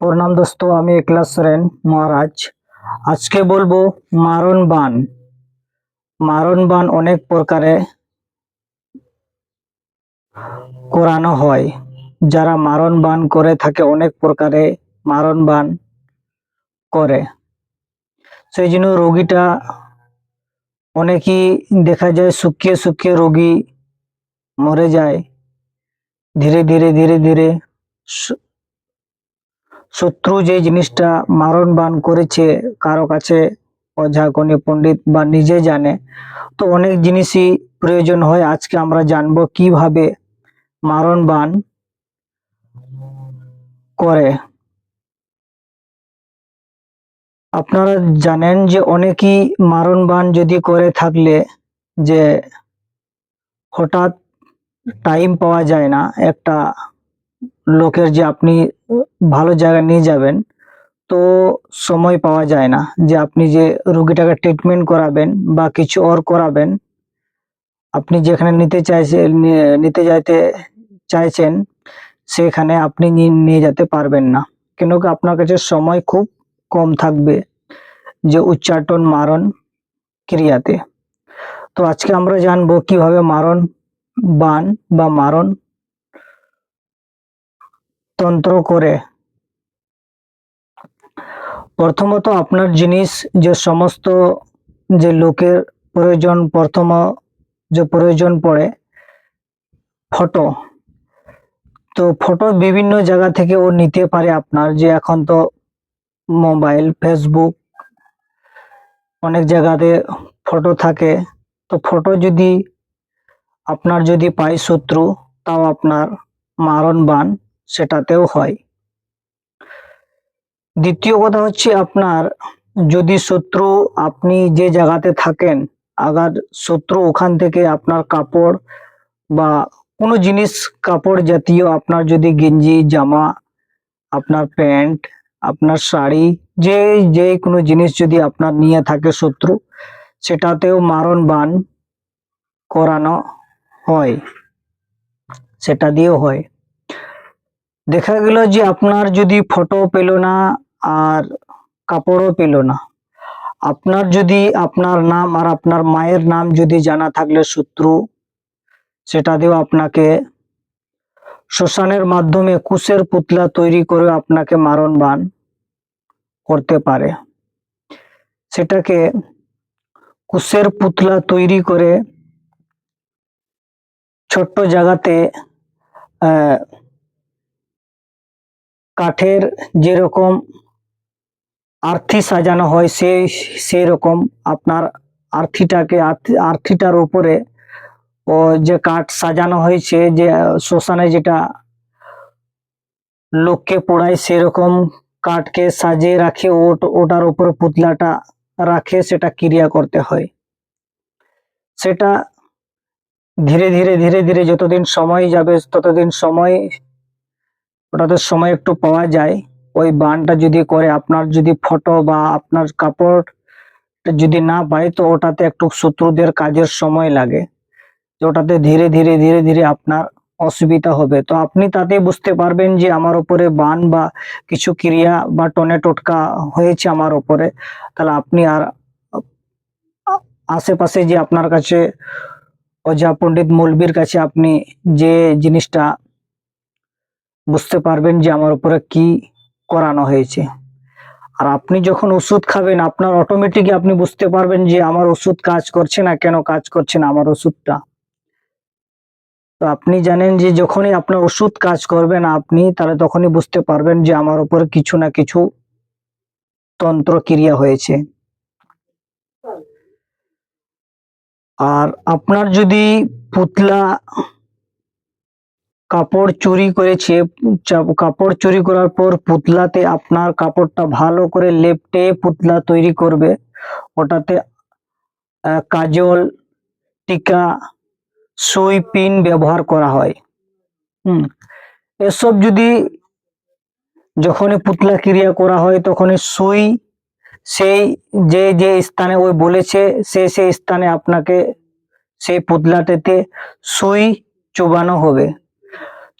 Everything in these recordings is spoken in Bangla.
প্রণাম দোস্ত, আমি একলাস সোরেন মহারাজ। আজকে বলব মারণ বান। মারণ বান অনেক প্রকারে করানো হয়। যারা মারণ বান করে থাকে, অনেক প্রকারে মারণ বান করে। সেই জন্য রোগীটা অনেকই দেখা যায়, শুকিয়ে শুকিয়ে রোগী মরে যায়। ধীরে ধীরে ধীরে ধীরে শত্রু যে জিনিসটা মারণ বান করেছে কারও কাছে ওঝা গণি পণ্ডিত বা নিজে জানে। তো অনেক জিনিসই প্রয়োজন হয়। আজকে আমরা জানব কীভাবে মারণ বান করে। আপনারা জানেন যে অনেকেই মারণ বান যদি করে থাকলে যে হঠাৎ টাইম পাওয়া যায় না, একটা লোকের যে আপনি ভালো জায়গায় নিয়ে যাবেন, তো সময় পাওয়া যায় না যে আপনি যে রোগীটাকে ট্রিটমেন্ট করাবেন বা কিছু ওর করাবেন। আপনি যেখানে নিতে চাইছেন নি- নিতে যাইতে চাইছেন, সেখানে আপনি নিয়ে নিয়ে যেতে পারবেন না। কেন কি আপনার কাছে সময় খুব কম থাকবে যে উচ্চাটন মারণ ক্রিয়াতে। তো আজকে আমরা জানব কীভাবে মারণ বান বা মারণ তন্ত্র করে। প্রথমত আপনার জিনিস যে সমস্ত যে লোকের প্রয়োজন, প্রথম যে প্রয়োজন পড়ে, ফটো। তো ফটো বিভিন্ন জায়গা থেকে ও নিতে পারে আপনার, যে এখন তো মোবাইল, ফেসবুক, অনেক জায়গাতে ফটো থাকে। তো ফটো যদি, আপনার যদি পায় শত্রু, তাও আপনার মারণ বান। সেটাতেও হয়। দ্বিতীয় কথা হচ্ছে আপনার, যদি শত্রু আপনি যে জায়গাতে থাকেন, আগার শত্রু ওখান থেকে আপনার কাপড় বা কোনো জিনিস কাপড় জাতীয়, আপনার যদি গেঞ্জি, জামা, আপনার প্যান্ট, আপনার শাড়ি, যে যে কোনো জিনিস যদি আপনার নিয়ে থাকে শত্রু, সেটাতেও মারণ বান করানো হয়। সেটা দিয়েও হয়। দেখা গেল যে আপনার যদি ফটো পেল না আর কাপড়ও পেল না। আপনার যদি আপনার নাম আর আপনার মায়ের নাম যদি জানা থাকলে শত্রু, সেটা দিয়েও আপনাকে শ্মশানের মাধ্যমে কুশের পুতলা তৈরি করে আপনাকে মারণ বান করতে পারে। সেটাকে কুশের পুতলা তৈরি করে ছোট্ট জায়গাতে কাঠের যেরকম আর্থি সাজানো হয় সেই সেই রকম আপনার আর্থিটাকে আর্থি- আর্থিটার উপরে ও যে কাঠ সাজানো হয়েছে যে শ্মশানে যেটা লোককে পোড়ায়, সেরকম কাঠকে সাজিয়ে রাখে, ওট- ওটার উপরে পুতলাটা রাখে, সেটা ক্রিয়া করতে হয়। সেটা ধীরে ধীরে ধীরে ধীরে যতদিন সময় যাবে, ততদিন সময় ওটাতে সময় একটু পাওয়া যায়। ওই বানটা যদি করে, আপনার যদি ফটো বা আপনার কাপড় যদি না পায়, তো ওটাতে একটু শত্রুদের কাজের সময় লাগে। তো ওটাতে ধীরে ধীরে ধীরে ধীরে আপনার অসুবিধা হবে। তো আপনি তাতে বুঝতে পারবেন যে আমার উপরে বান বা কিছু ক্রিয়া বা টনে টোটকা হয়েছে আমার উপরে। তাহলে আপনি আর আশেপাশে যে আপনার কাছে অজা পণ্ডিত মৌলবীর কাছে আপনি যে জিনিসটা বুঝতে পারবেন যে আমার উপরে কি করানো হয়েছে। আর আপনি যখন ওষুধ খাবেন, আপনার অটোমেটিক আপনি বুঝতে পারবেন যে আমার ওষুধ কাজ করছে না, কেন কাজ করছে না আমার ওষুধটা। তো আপনি জানেন যে যখনই আপনার ওষুধ কাজ করবে না আপনি, তাহলে তখনই বুঝতে পারবেন যে আমার উপরে কিছু না কিছু তন্ত্র ক্রিয়া হয়েছে। আর আপনার যদি পুতলা কাপড় চুরি করেছে কাপড় চুরি করার পর পুতলাতে আপনার কাপড়টা ভালো করে লেপটে পুতলা তৈরি করবে। ওটাতে কাজল, টিকা, সুই পিন ব্যবহার করা হয়। হুম, এসব যদি যখনই পুতলা ক্রিয়া করা হয় তখনই সুই, সেই যে যে স্থানে ওই বলেছে, সে সেই স্থানে আপনাকে সেই পুতলাটাতে সুই চোবানো হবে।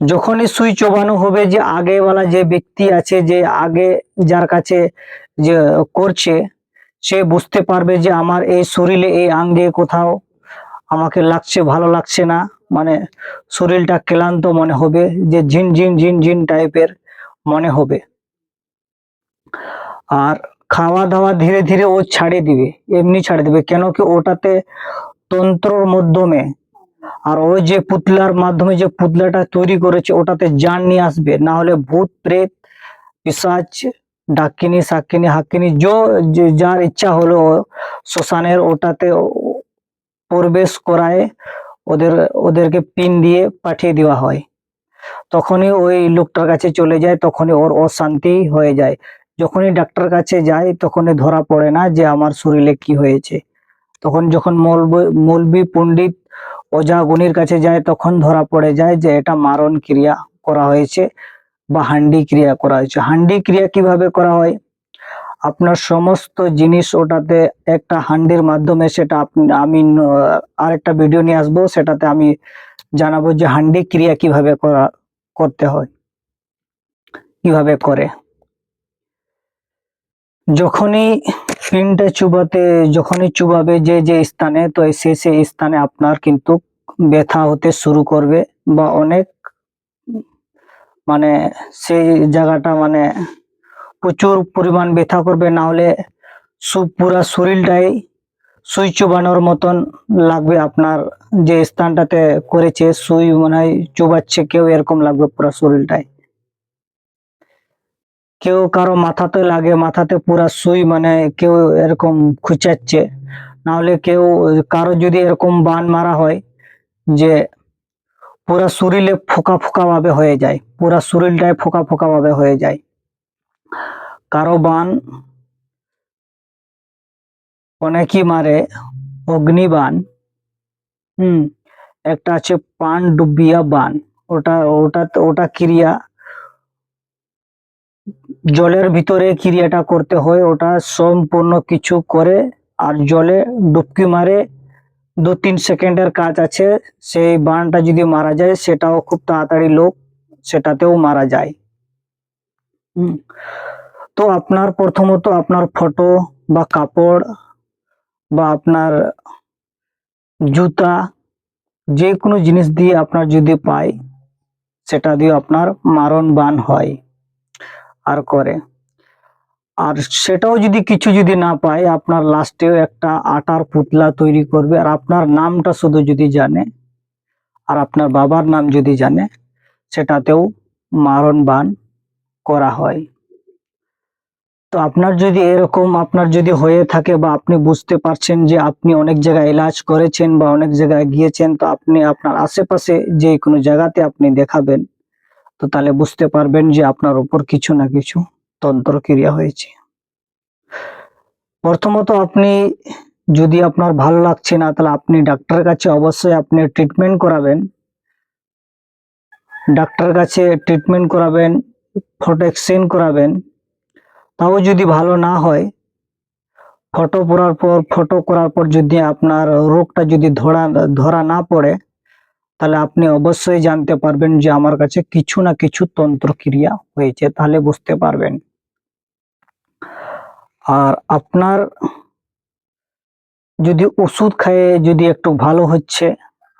যখনই সুই চোবানো হবে যে আগেওয়ালা যে ব্যক্তি আছে, যে আগে যার কাছে যে করছে, সে বুঝতে পারবে যে আমার এই শরীরে এই আঙ্গে কোথাও আমাকে লাগছে, ভালো লাগছে না। মানে শরীরটা ক্লান্ত মনে হবে, যে ঝিন ঝিন ঝিন ঝিন টাইপের মনে হবে। আর খাওয়া দাওয়া ধীরে ধীরে ও ছাড়ে দিবে, এমনি ছাড়ে দিবে, কেন কি ওটাতে তন্ত্রর মাধ্যমে আর ওই যে পুতলার মাধ্যমে যে পুতলাটা তৈরি করেছে, ওটাতে জান নিয়ে আসবে। না হলে ভূত, প্রেত, পিসাচ, ডাকিনি, সাকিনি, হাকিনি যার ইচ্ছা হলো শ্মশানের ওটাতে প্রবেশ করায়, ওদের, ওদেরকে পিন দিয়ে পাঠিয়ে দেওয়া হয়। তখনই ওই লোকটার কাছে চলে যায়, তখনই ওর অশান্তি হয়ে যায়। যখনই ডাক্তার কাছে যায়, তখনই ধরা পড়ে না যে আমার শরীরে কি হয়েছে। তখন যখন মৌলবি পণ্ডিত ওঝা গুনির কাছে যায়, তখন ধরা পড়ে যায় যে এটা মারণ ক্রিয়া করা হয়েছে বা হান্ডি ক্রিয়া করা হয়েছে। হান্ডি ক্রিয়া কীভাবে করা হয়? আপনার সমস্ত জিনিস ওটাতে একটা হান্ডির মাধ্যমে সেটা আমি আরেকটা ভিডিও নিয়ে আসব, সেটাতে আমি জানাব যে হান্ডি ক্রিয়া কীভাবে করা, করতে হয়, কীভাবে করে। যখনই পিনটা চুবাতে, যখনই চুবাবে যে যে স্থানে, তো সে সে স্থানে আপনার কিন্তু ব্যথা হতে শুরু করবে বা অনেক মানে সেই জায়গাটা মানে প্রচুর পরিমাণ ব্যথা করবে। না হলে পুরা শরীরটাই সুই চুবানোর মতন লাগবে আপনার যে স্থানটাতে করেছে। সুই মনে চুবাচ্ছে, কেউ এরকম লাগবে পুরা শরীরটাই। কেউ কারও মাথাতে লাগে, মাথাতে পুরা সুই মানে কেউ এরকম খুঁচাচ্ছে। না হলে কেউ, কারও যদি এরকম বান মারা হয়, যে পুরা শরীরে ফোকা ফোকা ভাবে হয়ে যায়, পুরা শরীরটাই ফোকা ফোকা ভাবে হয়ে যায়। কারও বান অনেকই মারে অগ্নিবান হুম, একটা আছে পান ডুবিয়া বান, ওটা ওটা ওটা ক্রিয়া। জলের ভিতরে ক্রিয়াটা করতে হয়, ওটা সম্পূর্ণ কিছু করে আর জলে ডুবকি মারে। দু তিন সেকেন্ডের কাজ আছে, সেই বানটা যদি মারা যায়, সেটাও খুব তাড়াতাড়ি লোক সেটাতেও মারা যায়। তো আপনার প্রথমত আপনার ফটো বা কাপড় বা আপনার জুতা, যে কোনো জিনিস দিয়ে আপনার যদি পায়, সেটা দিয়ে আপনার মারণ বান হয়। আর করে। আর সেটাও যদি কিছু যদি না পায়, আপনার লাস্টেও একটা আটার পুতলা তৈরি করবে। আর আপনার নামটা শুধু যদি জানে, আর আপনার বাবার নাম যদি জানে, সেটাতেও মারণ বান করা হয়। তো আপনার যদি এরকম, আপনার যদি হয়ে থাকে বা আপনি বুঝতে পারছেন যে আপনি অনেক জায়গায় ইলাজ করেছেন বা অনেক জায়গায় গিয়েছেন, তো আপনি আপনার আশেপাশে যে কোনো জায়গাতে আপনি দেখাবেন। তো তাহলে বুঝতে পারবেন যে আপনার উপর কিছু না কিছু তন্ত্র ক্রিয়া হয়েছে। প্রথমত আপনি যদি আপনার ভালো লাগছে না, তাহলে আপনি ডাক্তারের কাছে অবশ্যই আপনি ট্রিটমেন্ট করাবেন। ডাক্তার কাছে ট্রিটমেন্ট করাবেন ফটো এক্সচেঞ্জ করাবেন। তাও যদি ভালো না হয় ফটো পড়ার পর ফটো করার পর যদি আপনার রোগটা যদি ধরা ধরা না পড়ে তাহলে আপনি অবশ্যই জানতে পারবেন যে আমার কাছে কিছু না কিছু তন্ত্র ক্রিয়া হয়েছে, তাহলে বুঝতে পারবেন। আর আপনার যদি ওষুধ খেয়ে যদি একটু ভালো হচ্ছে,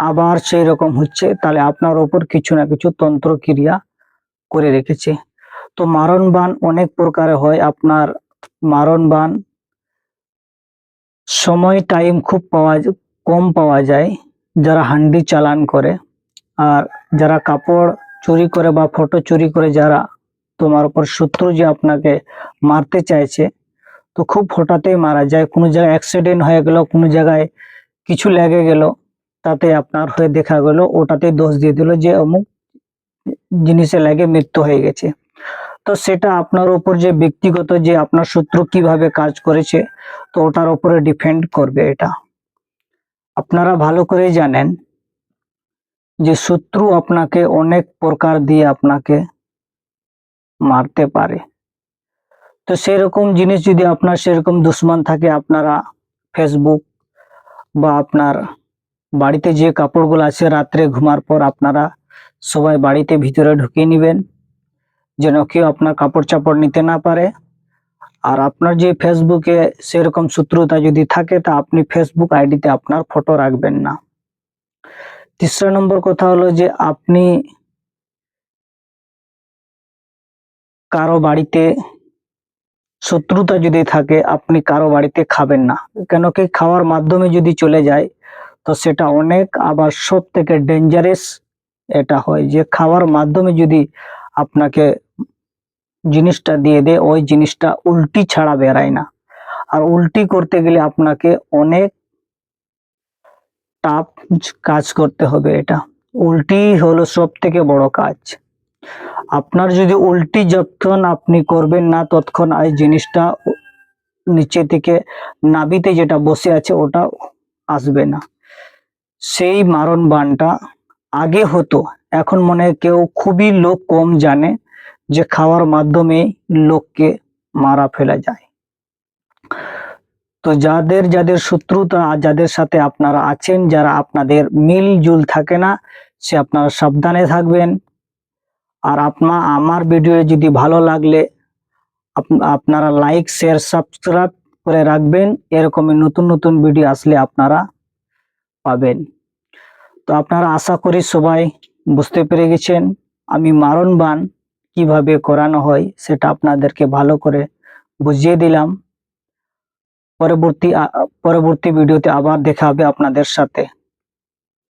আবার সেই রকম হচ্ছে, তাহলে আপনার ওপর কিছু না কিছু তন্ত্র ক্রিয়া করে রেখেছে। তো মারণ বান অনেক প্রকারে হয়, আপনার মারণ বান সময় টাইম খুব পাওয়া কম পাওয়া যায়। যারা হান্ডি চালান করে আর যারা কাপড় চুরি করে বা ফটো চুরি করে যারা তোমার উপর শত্রু যে আপনাকে মারতে চাইছে, তো খুব হঠাৎই মারা যায়। কোনো জায়গায় অ্যাক্সিডেন্ট হয়ে গেল, কোনো জায়গায় কিছু লেগে গেল, তাতে আপনার হয়ে দেখা গেল ওটাতে দোষ দিয়ে দিল যে অমুক জিনিসে লাগে মৃত্যু হয়ে গেছে। তো সেটা আপনার উপর যে ব্যক্তিগত যে আপনার শত্রু কীভাবে কাজ করেছে, তো ওটার উপরে ডিপেন্ড করবে এটা। আপনারা ভালো করে জানেন যে শত্রু আপনাকে অনেক প্রকার দিয়ে আপনাকে মারতে পারে। তো সেরকম জিনিস যদি আপনার সেরকম দুশ্মন থাকে, আপনারা ফেসবুক বা আপনার বাড়িতে যে কাপড়গুলো আছে, রাত্রে ঘুমার পর আপনারা সবাই বাড়িতে ভিতরে ঢুকিয়ে নেবেন, যেন কেউ আপনার কাপড় চাপড় নিতে না পারে। আর আপনার যে ফেসবুকে সেরকম শত্রুতা যদি থাকে, তা আপনি ফেসবুক আইডিতে আপনার ফটো রাখবেন না। তিসরা নম্বর কথা হলো যে, আপনি কারও বাড়িতে শত্রুতা যদি থাকে, আপনি কারও বাড়িতে খাবেন না। কেন কি খাওয়ার মাধ্যমে যদি চলে যায়, তো সেটা অনেক আবার সব থেকে ডেঞ্জারাস এটা হয়। যে খাওয়ার মাধ্যমে যদি আপনাকে জিনিসটা দিয়ে দেয় ওই জিনিসটা উল্টি ছাড়া বেরায় না। আর উল্টি করতে গেলে আপনাকে অনেক টাফ কাজ করতে হবে এটা। উল্টি হলো সব থেকে বড় কাজ। আপনার যদি উল্টি যতক্ষণ আপনি করবেন না, ততক্ষণ এই জিনিসটা নিচে থেকে নাবিতে যেটা বসে আছে, ওটা আসবে না। সেই মারণ বানটা আগে হতো। এখন মনে কেউ খুবই লোক কম জানে। যে খাওয়ার মাধ্যমে লোককে মারা ফেলা যায়। তো যাদের যাদের শত্রুতা, যাদের সাথে আপনারা আছেন, যারা আপনাদের মিলজুল থাকে না, সে আপনারা সাবধানে থাকবেন। আর আপনা, আমার ভিডিও যদি ভালো লাগলে, আপ- আপনারা লাইক, শেয়ার, সাবস্ক্রাইব করে রাখবেন। এরকমই নতুন নতুন ভিডিও আসলে আপনারা পাবেন। তো আপনারা আশা করি সবাই বুঝতে পেরে গেছেন। আমি মারণ বান কীভাবে করানো হয় সেটা আপনাদেরকে ভালো করে বুঝিয়ে দিলাম। পরবর্তী পরবর্তী ভিডিওতে আবার দেখা হবে আপনাদের সাথে।